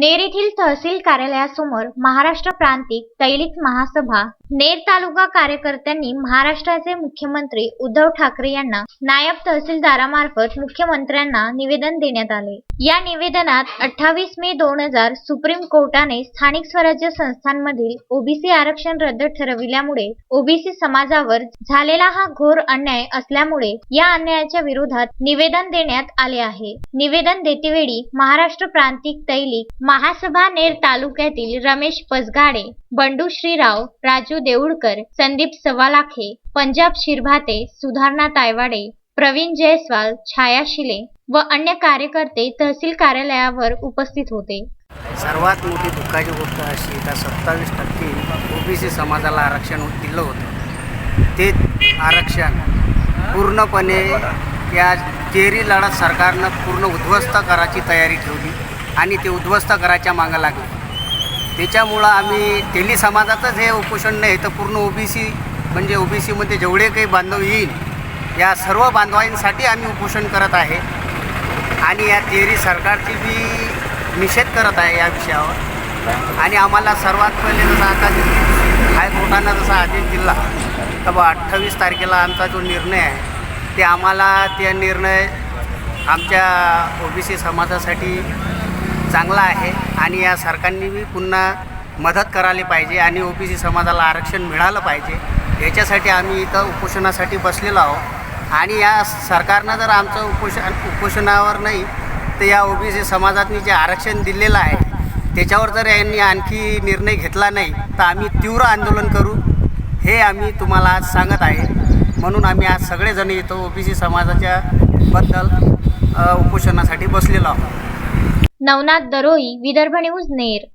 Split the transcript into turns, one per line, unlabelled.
नेर येथील तहसील कार्यालयासमोर महाराष्ट्र प्रांतिक तैलिक महासभा. नेर तालुका कार्यकर्त्यांनी महाराष्ट्राचे मुख्यमंत्री उद्धव ठाकरे यांना नायब तहसीलदारामार्फत मुख्यमंत्र्यांना निवेदन देण्यात आले. या निवेदनात अठ्ठावीस मे दोन हजार सुप्रीम कोर्टाने स्थानिक स्वराज्य संस्थांमधील ओबीसी आरक्षण रद्द ठरविल्यामुळे ओबीसी समाजावर झालेला हा घोर अन्याय असल्यामुळे या अन्यायाच्या विरोधात निवेदन देण्यात आले आहे. निवेदन देतेवेळी महाराष्ट्र प्रांतिक तैलिक महासभा नेर तालुक्यातील रमेश पसगाडे बंडू श्रीराव राजू देऊळकर संदीप सवालाखे पंजाब शिरभाते सुधारणा तायवाडे प्रवीण जयस्वाल छाया शिले व अन्य कार्यकर्ते तहसील कार्यालयावर उपस्थित होते.
सर्वात मोठी दुःखाची गोष्ट अशी का सत्तावीस टक्के ओबीसी समाजाला आरक्षण दिलं होतं. ते आरक्षण पूर्णपणे या तेरी लढत सरकारनं पूर्ण उद्ध्वस्त करायची तयारी ठेवली आणि ते उद्ध्वस्त करायच्या मागं लागले. त्याच्यामुळं आम्ही तेली समाजाचंच हे उपोषण नाही तर पूर्ण ओबीसी म्हणजे ओबीसीमध्ये जेवढे काही बांधव येईल या सर्व बांधवांसाठी आम्ही उपोषण करत आहे. आणि या तेरी सरकारची बी निषेध करत आहे या विषयावर. आणि आम्हाला सर्वात पहिले जसं आता हायकोर्टानं जसा आदेश दिला तर बा अठ्ठावीस तारखेला आमचा जो निर्णय आहे ते आम्हाला त्या निर्णय आमच्या ओ बी सी समाजासाठी चांगला आहे आणि या सरकारने बी पुन्हा मदत करायला पाहिजे आणि ओ बी सी समाजाला आरक्षण मिळालं पाहिजे. याच्यासाठी आम्ही इथं उपोषणासाठी बसलेलो आहोत. आणि या सरकारनं जर आमचं उपोषण उपोषणावर नाही तर या ओबीसी समाजातनी जे आरक्षण दिलेलं आहे त्याच्यावर जर यांनी आणखी निर्णय घेतला नाही तर आम्ही तीव्र आंदोलन करू. हे आम्ही तुम्हाला आज सांगत आहे. म्हणून आम्ही आज सगळेजण येतो ओबीसी समाजाच्या बद्दल उपोषणासाठी बसलेलो आहोत.
नवनाथ दरोई विदर्भ न्यूज नेर.